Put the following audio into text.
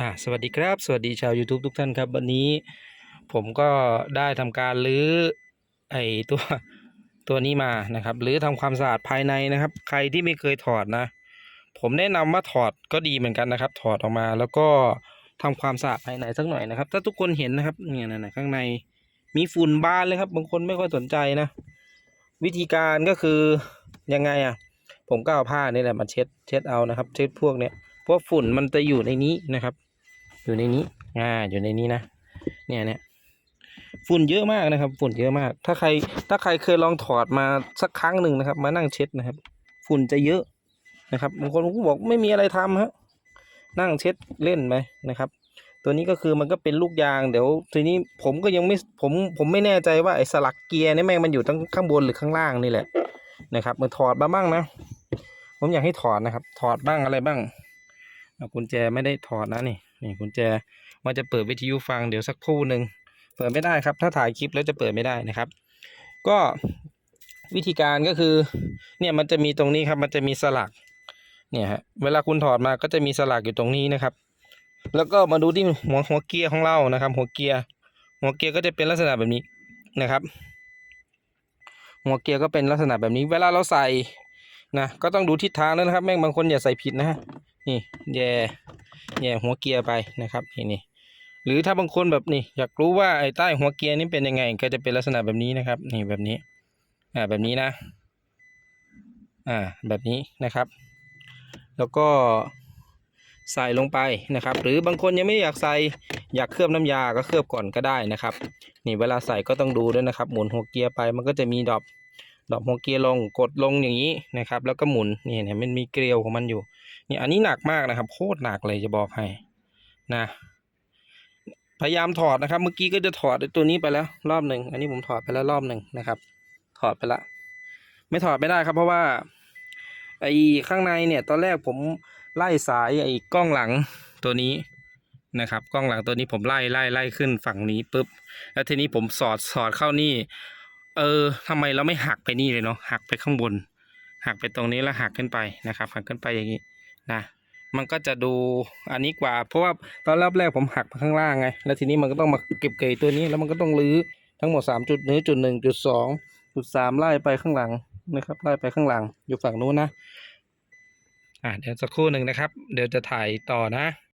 อ่าสวัสดีครับ สวัสดีชาว YouTube ทุกท่านครับ วันนี้ผมก็ได้ทำการรื้อไอตัวตัวนี้มานะครับหรือทำความสะอาดภายในนะครับ ใครที่ไม่เคยถอดนะ ผมแนะนำว่าถอดก็ดีเหมือนกันนะครับ ถอดออกมาแล้วก็ทำความสะอาดภายในสักหน่อยนะครับ ถ้าทุกคนเห็นนะครับเนี่ยนะข้างในมีฝุ่นบ้านเลยครับ บางคนไม่ค่อยสนใจนะ วิธีการก็คือยังไงอะผมก็เอาผ้านี่แหละมาเช็ดเช็ดเอานะครับ เช็ดพวกเนี้ยเพราะฝุ่นมันจะอยู่ในนี้นะครับ อยู่ในนี้ อ่า อยู่ในนี้นะ เนี่ยเนี่ยฝุ่นเยอะมากนะครับ ฝุ่นเยอะมาก ถ้าใคร ถ้าใครเคยลองถอดมาสักครั้งหนึ่งนะครับ มานั่งเช็ดนะครับ ฝุ่นจะเยอะนะครับ บางคนก็บอกไม่มีอะไรทำฮะ นั่งเช็ดเล่นไปนะครับ ตัวนี้ก็คือมันก็เป็นลูกยาง เดี๋ยวทีนี้ผมก็ยังไม่ ผม ผมไม่แน่ใจว่าไอ้สลักเกียร์นี่แม่งมันอยู่ทั้งข้างบนหรือข้างล่างนี่แหละนะครับมันถอดมาบ้างนะ ผมอยากให้ถอดนะครับ ถอดบ้างอะไรบ้างเอากุญแจไม่ได้ถอดนะนี่ นี่กุญแจมันจะเปิดวิทยุฟังเดี๋ยวสักครู่หนึ่งเปิดไม่ได้ครับ ถ้าถ่ายคลิปแล้วจะเปิดไม่ได้นะครับ ก็วิธีการก็คือ เนี่ยมันจะมีตรงนี้ครับ มันจะมีสลัก เนี่ยฮะเวลาคุณถอดมาก็จะมีสลักอยู่ตรงนี้นะครับ แล้วก็มาดูที่หัวหัวเกียร์ของเรานะครับ หัวเกียร์หัวเกียร์ก็จะเป็นลักษณะแบบนี้นะครับ หัวเกียร์ก็เป็นลักษณะแบบนี้ เวลาเราใส่นะก็ต้องดูทิศทางด้วยนะครับ แม่งบางคนอย่าใส่ผิดนะฮะนี่แย่ แย่หัวเกียร์ไปนะครับนี่นี่หรือถ้าบางคนแบบนี่อยากรู้ว่าไอ้ใต้หัวเกียร์นี่เป็นยังไง ก็จะเป็นลักษณะแบบนี้นะครับนี่แบบนี้อ่าแบบนี้นะอ่าแบบนี้นะครับ แล้วก็ใส่ลงไปนะครับ หรือบางคนยังไม่อยากใส่อยากเคลือบน้ำยาก็เคลือบก่อนก็ได้นะครับ นี่เวลาใส่ก็ต้องดูด้วยนะครับ หมุนหัวเกียร์ไปมันก็จะมีดอก ดอกหัวเกียร์ลงกดลงอย่างนี้นะครับ แล้วก็หมุนนี่เนี่ยมันมีเกลียวของมันอยู่นี่อันนี้หนักมากนะครับโคตรหนักเลยจะบอกให้นะ พยายามถอดนะครับ เมื่อกี้ก็จะถอดตัวนี้ไปแล้วรอบหนึ่งอันนี้ผมถอดไปแล้วรอบหนึ่งนะครับ ถอดไปละ ไม่ถอดไม่ได้ครับ เพราะว่าไอ้ข้างในเนี่ย ตอนแรกผมไล่สายไอ้กล้องหลังตัวนี้นะครับ กล้องหลังตัวนี้ผมไล่ไล่ไล่ขึ้นฝั่งนี้ปุ๊บแล้วทีนี้ผมสอดสอดเข้านี่ เออทำไมเราไม่หักไปนี่เลยเนาะหักไปข้างบน หักไปตรงนี้แล้วหักขึ้นไปนะครับหักขึ้นไปอย่างนี้นะมันก็จะดูอันนี้กว่า เพราะว่าตอนรอบแรกผมหักไปข้างล่างไงแล้วทีนี้มันก็ต้องมาเก็บเกยตัวนี้แล้วมันก็ต้องรื้อทั้งหมดสามจุดนี้จุดหนึ่งจุดสองจุดสามไล่ไปข้างหลังนะครับไล่ไปข้างหลังอยู่ฝั่งนู้นนะอ่าเดี๋ยวสักครู่หนึ่งนะครับ เดี๋ยวจะถ่ายต่อนะ